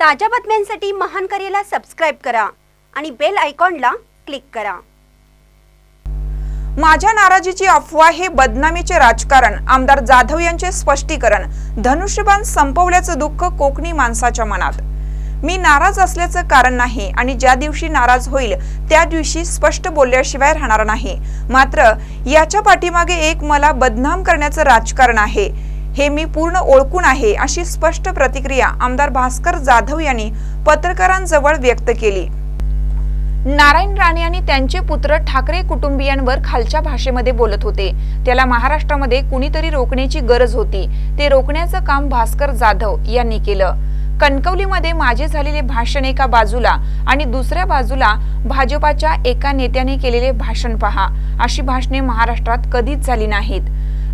ताज्या बातम्यांसाठी महान करेला सबस्क्राईब करा आणि बेल आयकॉनला क्लिक करा. माझ्या नाराजीची अफवा हे बदनामीचे राजकारण. आमदार जाधव यांचे स्पष्टीकरण. धनुष्यबाण संपवल्याचं दुःख कोकणी माणसाच्या मनात. मी नाराज असल्याचं कारण नाही आणि ज्या दिवशी नाराज होईल त्या दिवशी स्पष्ट बोलल्याशिवाय राहणार नाही. मात्र याच्या पाठीमागे एक मला बदनाम करण्याचं राजकारण आहे. हे मी पूर्ण ओळखून आहे अशी स्पष्ट प्रतिक्रिया आमदार भास्कर जाधव यांनी पत्रकारांजवळ व्यक्त केली. नारायण राणे आणि त्यांचे पुत्र ठाकरे कुटुंबियांवर खालच्या भाषेमध्ये बोलत होते. त्याला महाराष्ट्रामध्ये कुणीतरी रोखण्याची गरज होती. ते रोखण्याचं काम भास्कर जाधव यांनी केलं. कणकवलीमध्ये माझे झालेले भाषण एका बाजूला आणि दुसऱ्या बाजूला भाजपाच्या एका नेत्याने केलेले भाषण पहा. अशी भाषणे महाराष्ट्रात कधीच झाली नाहीत.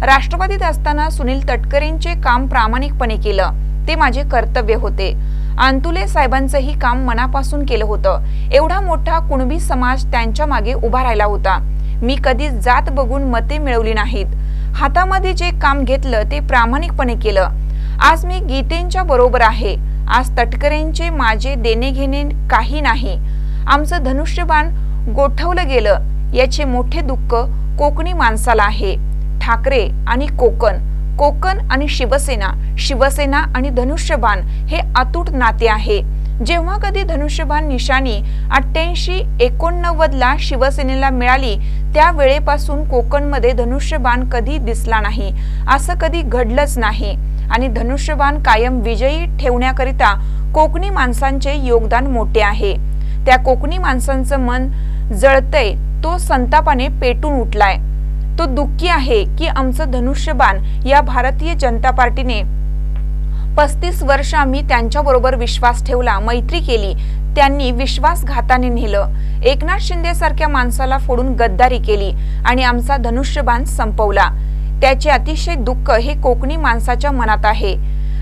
राष्ट्रवादीत असताना सुनील तटकरेंचे काम प्रामाणिकपणे केलं. ते माझे कर्तव्य होते. आंतुले साहेबांचंही काम मनापासून केलं होतं. एवढा मोठा कुणबी समाज त्यांच्या मागे उभा राहिला होता. मी कधीच जात बघून मते मिळवली नाहीत. हातामध्ये जे काम घेतलं ते प्रामाणिकपणे केलं. आज मी गीतेंच्या बरोबर आहे. आज तटकरेंचे माझे देणे घेणे काही नाही. आमचं धनुष्यबाण गोठवलं गेलं. याचे मोठे दुःख कोकणी माणसाला आहे. ठाकरे आणि कोकण. कोकण आणि शिवसेना शिवसेना आणि धनुष्यबाण हे अतूट नाते आहे. जेव्हा कधी धनुष्यबाण निशाणी अठ्ठ्याऐंशी एकोणनव्वद ला शिवसेनेला मिळाली त्या वेळेपासून कोकणमध्ये धनुष्यबाण कधी दिसला नाही असं कधी घडलंच नाही. आणि धनुष्यबाण कायम विजयी ठेवण्याकरिता कोकणी माणसांचे योगदान मोठे आहे. त्या कोकणी माणसांचं मन जळतय तो संतापाने पेटून उठलाय. तो दुःखी आहे की आमचं धनुष्यबाण या भारतीय जनता पार्टीने पस्तीस वर्ष आम्ही त्यांच्याबरोबर विश्वास ठेवला मैत्री केली. त्यांनी विश्वासघाताने नेलं. एकनाथ शिंदे सारख्या माणसाला फोडून गद्दारी केली आणि आमचा धनुष्यबाण संपवला. त्याचे अतिशय दुःख हे कोकणी माणसाच्या मनात आहे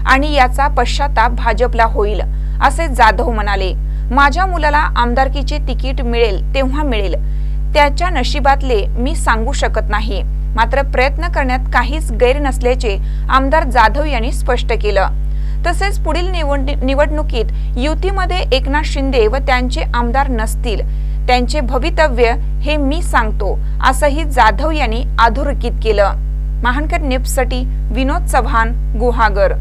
आणि याचा पश्चाताप भाजपला होईल असे जाधव म्हणाले. माझ्या मुलाला आमदारकीचे तिकीट मिळेल तेव्हा मिळेल. त्याच्या नशिबातले मी सांगू शकत नाही. मात्र प्रयत्न करण्यात काहीच गैर नसल्याचे आमदार जाधव यांनी स्पष्ट केलं. तसेच पुढील निवड निवडणुकीत युतीमध्ये एकनाथ शिंदे व त्यांचे आमदार नसतील. त्यांचे भवितव्य हे मी सांगतो असंही जाधव यांनी अधोरेखित केलं. महानकर निप्ससाठी विनोद चव्हाण गुहागर.